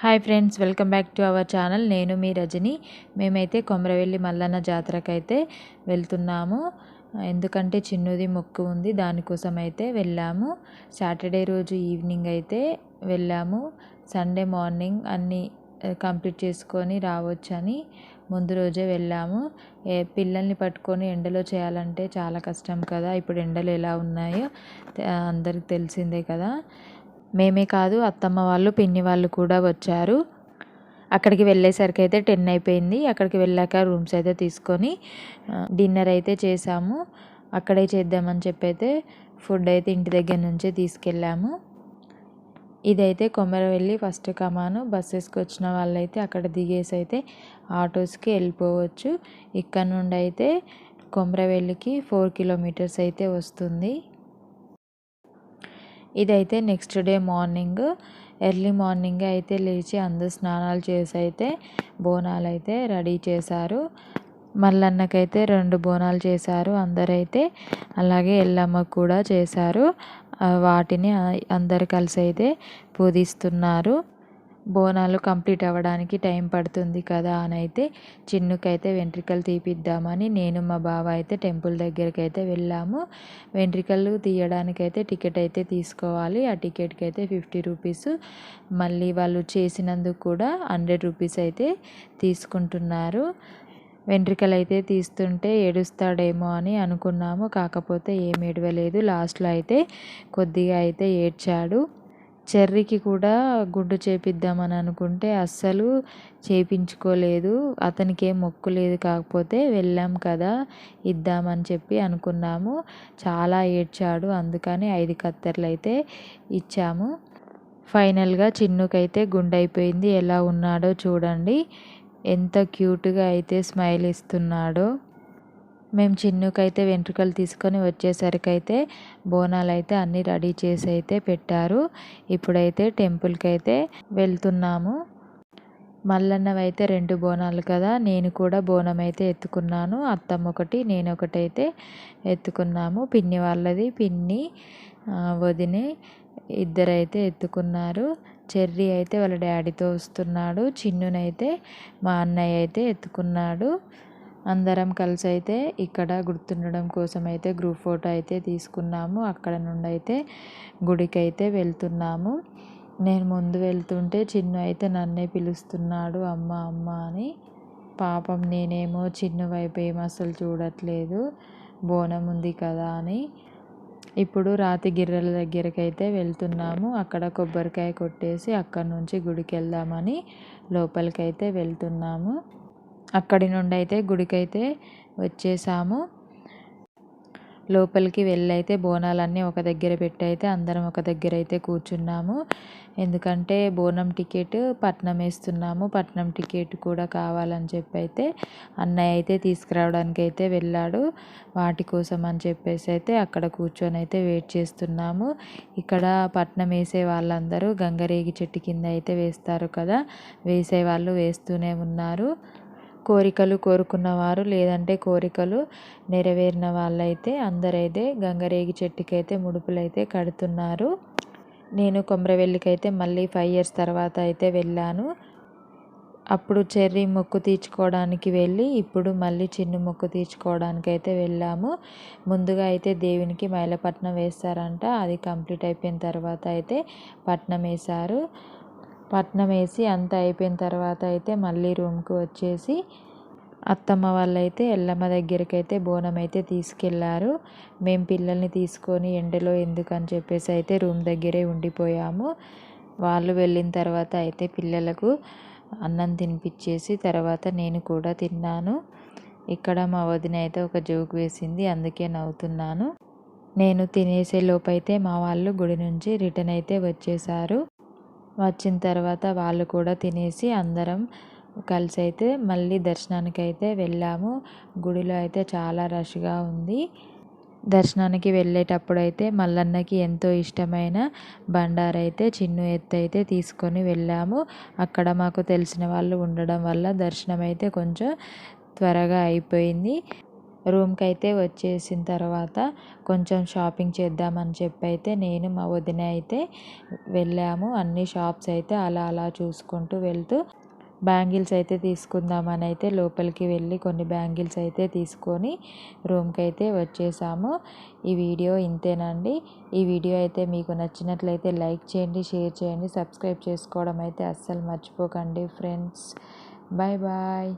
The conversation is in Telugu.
Hi friends welcome back to our channel నేను మీ రజని. మేమైతే కొమరవెల్లి మల్లన్న జాతరకు అయితే వెళ్తున్నాము. ఎందుకంటే చిన్నది మొక్కు ఉంది దానికోసం అయితే వెళ్ళాము. సాటర్డే రోజు ఈవినింగ్ అయితే వెళ్ళాము. సండే మార్నింగ్ అన్నీ కంప్లీట్ చేసుకొని రావచ్చని ముందు రోజే వెళ్ళాము. ఏ పిల్లల్ని పట్టుకొని ఎండలో చేయాలంటే చాలా కష్టం కదా. ఇప్పుడు ఎండలు ఎలా ఉన్నాయో అందరికి తెలిసిందే కదా. మేమే కాదు అత్తమ్మ వాళ్ళు పిన్ని వాళ్ళు కూడా వచ్చారు. అక్కడికి వెళ్ళేసరికి అయితే టెన్ అయిపోయింది. అక్కడికి వెళ్ళాక రూమ్స్ అయితే తీసుకొని డిన్నర్ అయితే చేసాము. అక్కడే చేద్దామని చెప్పి అయితే ఫుడ్ అయితే ఇంటి దగ్గర నుంచే తీసుకెళ్ళాము. ఇదైతే కొమరవెల్లి ఫస్ట్ కమాను. బస్సెస్కి వచ్చిన వాళ్ళైతే అక్కడ దిగేసి అయితే ఆటోస్కి వెళ్ళిపోవచ్చు. ఇక్కడ నుండి అయితే కొమరవెల్లికి ఫోర్ కిలోమీటర్స్ అయితే వస్తుంది. ఇదైతే next day morning early morning అయితే లేచి అందరు స్నానాలు చేసి అయితే బోనాలు అయితే రెడీ చేశారు. మల్లన్నకైతే రెండు బోనాలు చేశారు అందరైతే అలాగే ఎల్లమ్మ కూడా చేశారు. వాటిని అందరు కలిసి అయితే పూజిస్తున్నారు. బోనాలు కంప్లీట్ అవ్వడానికి టైం పడుతుంది కదా అని అయితే చిన్నుకైతే వెంట్రుకలు తీపిద్దామని నేను మా బావ అయితే టెంపుల్ దగ్గరికి అయితే వెళ్ళాము. వెంట్రుకలు తీయడానికి అయితే టికెట్ అయితే తీసుకోవాలి. ఆ టికెట్కి అయితే ఫిఫ్టీ రూపీస్. మళ్ళీ వాళ్ళు చేసినందుకు కూడా హండ్రెడ్ రూపీస్ అయితే తీసుకుంటున్నారు. వెంట్రుకలు అయితే తీస్తుంటే ఏడుస్తాడేమో అని అనుకున్నాము. కాకపోతే ఏం ఏడవలేదు. లాస్ట్లో అయితే కొద్దిగా అయితే ఏడ్చాడు. చెర్రీకి కూడా గుడ్డు చేపిద్దామని అనుకుంటే అస్సలు చేపించుకోలేదు. అతనికి ఏం మొక్కు లేదు కాకపోతే వెళ్ళాం కదా ఇద్దామని చెప్పి అనుకున్నాము. చాలా ఏడ్చాడు అందుకని ఐదు కత్తెరలు అయితే ఇచ్చాము. ఫైనల్గా చిన్నుకైతే గుండైపోయింది ఎలా ఉన్నాడో చూడండి. ఎంత క్యూట్గా అయితే స్మైల్ ఇస్తున్నాడో. మేము చిన్నుకైతే వెంట్రుకలు తీసుకొని వచ్చేసరికి అయితే బోనాలు అయితే అన్నీ రెడీ చేసి అయితే పెట్టారు. ఇప్పుడైతే టెంపుల్కి అయితే వెళ్తున్నాము. మల్లన్నవైతే అయితే రెండు బోనాలు కదా నేను కూడా బోనం అయితే ఎత్తుకున్నాను. అత్తమ్మ ఒకటి నేను ఒకటి అయితే ఎత్తుకున్నాము. పిన్ని వాళ్ళది పిన్ని వదిని ఇద్దరైతే ఎత్తుకున్నారు. చెర్రీ అయితే వాళ్ళ డాడీతో వస్తున్నాడు. చిన్నునైతే మా అన్నయ్య అయితే ఎత్తుకున్నాడు. అందరం కలిసి అయితే ఇక్కడ గుర్తుండడం కోసం అయితే గ్రూప్ ఫోటో అయితే తీసుకున్నాము. అక్కడ నుండి అయితే గుడికి అయితే వెళ్తున్నాము. నేను ముందు వెళ్తుంటే చిన్ను అయితే నన్నే పిలుస్తున్నాడు అమ్మ అమ్మ అని. పాపం నేనేమో చిన్ను వైపు ఏం అసలు చూడట్లేదు. బోనం ఉంది కదా అని. ఇప్పుడు రాతి గిర్రెల దగ్గరికి అయితే వెళ్తున్నాము. అక్కడ కొబ్బరికాయ కొట్టేసి అక్కడ నుంచి గుడికి వెళ్దామని లోపలికి అయితే వెళ్తున్నాము. అక్కడి నుండి అయితే గుడికైతే వచ్చేసాము. లోపలికి వెళ్ళైతే బోనాలన్నీ ఒక దగ్గర పెట్టి అయితే అందరం ఒక దగ్గర అయితే కూర్చున్నాము. ఎందుకంటే బోనం టికెట్ పట్నం వేస్తున్నాము. పట్నం టికెట్ కూడా కావాలని చెప్పి అయితే అన్నయ్య అయితే తీసుకురావడానికి అయితే వెళ్ళాడు. వాటి కోసం అని చెప్పేసి అయితే అక్కడ కూర్చొని అయితే వెయిట్ చేస్తున్నాము. ఇక్కడ పట్నం వేసే వాళ్ళందరూ గంగరేగి చెట్టు కింద అయితే వేస్తారు కదా. వేసే వాళ్ళు వేస్తూనే ఉన్నారు. కోరికలు కోరుకున్నవారు లేదంటే కోరికలు నెరవేరిన వాళ్ళైతే అందరైతే గంగరేగి చెట్టుకైతే ముడుపులైతే కడుతున్నారు. నేను కొమరవెల్లికైతే మళ్ళీ ఫైవ్ ఇయర్స్ తర్వాత అయితే వెళ్ళాను. అప్పుడు చెర్రీ మొక్కు తీర్చుకోవడానికి వెళ్ళి ఇప్పుడు మళ్ళీ చిన్ను మొక్కు తీర్చుకోవడానికి అయితే వెళ్ళాము. ముందుగా అయితే దేవునికి మైలపట్నం వేస్తారంట. అది కంప్లీట్ అయిపోయిన తర్వాత అయితే పట్నం వేశారు. పట్నం వేసి అంతా అయిపోయిన తర్వాత అయితే మళ్ళీ రూమ్కి వచ్చేసి అత్తమ్మ వాళ్ళైతే ఎల్లమ్మ దగ్గరికి అయితే బోనం అయితే తీసుకెళ్ళారు. మేము పిల్లల్ని తీసుకొని ఎండలో ఎందుకని చెప్పేసి అయితే రూమ్ దగ్గరే ఉండిపోయాము. వాళ్ళు వెళ్ళిన తర్వాత అయితే పిల్లలకు అన్నం తినిపించేసి తర్వాత నేను కూడా తిన్నాను. ఇక్కడ మా వదిన అయితే ఒక జోక్ వేసింది అందుకే నవ్వుతున్నాను. నేను తినేసే లోపైతే మా వాళ్ళు గుడి నుంచి రిటర్న్ అయితే వచ్చేసారు. వచ్చిన తర్వాత వాళ్ళు కూడా తినేసి అందరం కలిసి అయితే మళ్ళీ దర్శనానికి అయితే వెళ్ళాము. గుడిలో అయితే చాలా రష్గా ఉంది. దర్శనానికి వెళ్ళేటప్పుడు అయితే మల్లన్నకి ఎంతో ఇష్టమైన బండారైతే చిన్ను ఎత్తు అయితే తీసుకొని వెళ్ళాము. అక్కడ మాకు తెలిసిన వాళ్ళు ఉండడం వల్ల దర్శనం అయితే కొంచెం త్వరగా అయిపోయింది. రూమ్కి అయితే వచ్చేసిన తర్వాత కొంచెం షాపింగ్ చేద్దామని చెప్పి అయితే నేను మా వదిన అయితే వెళ్ళాము. అన్ని షాప్స్ అయితే అలా అలా చూసుకుంటూ వెళ్తూ బ్యాంగిల్స్ అయితే తీసుకుందామని అయితే లోపలికి వెళ్ళి కొన్ని బ్యాంగిల్స్ అయితే తీసుకొని రూమ్కి అయితే వచ్చేసాము. ఈ వీడియో ఇంతేనండి. ఈ వీడియో అయితే మీకు నచ్చినట్లయితే లైక్ చేయండి షేర్ చేయండి సబ్స్క్రైబ్ చేసుకోవడం అయితే అస్సలు మర్చిపోకండి ఫ్రెండ్స్. Bye bye.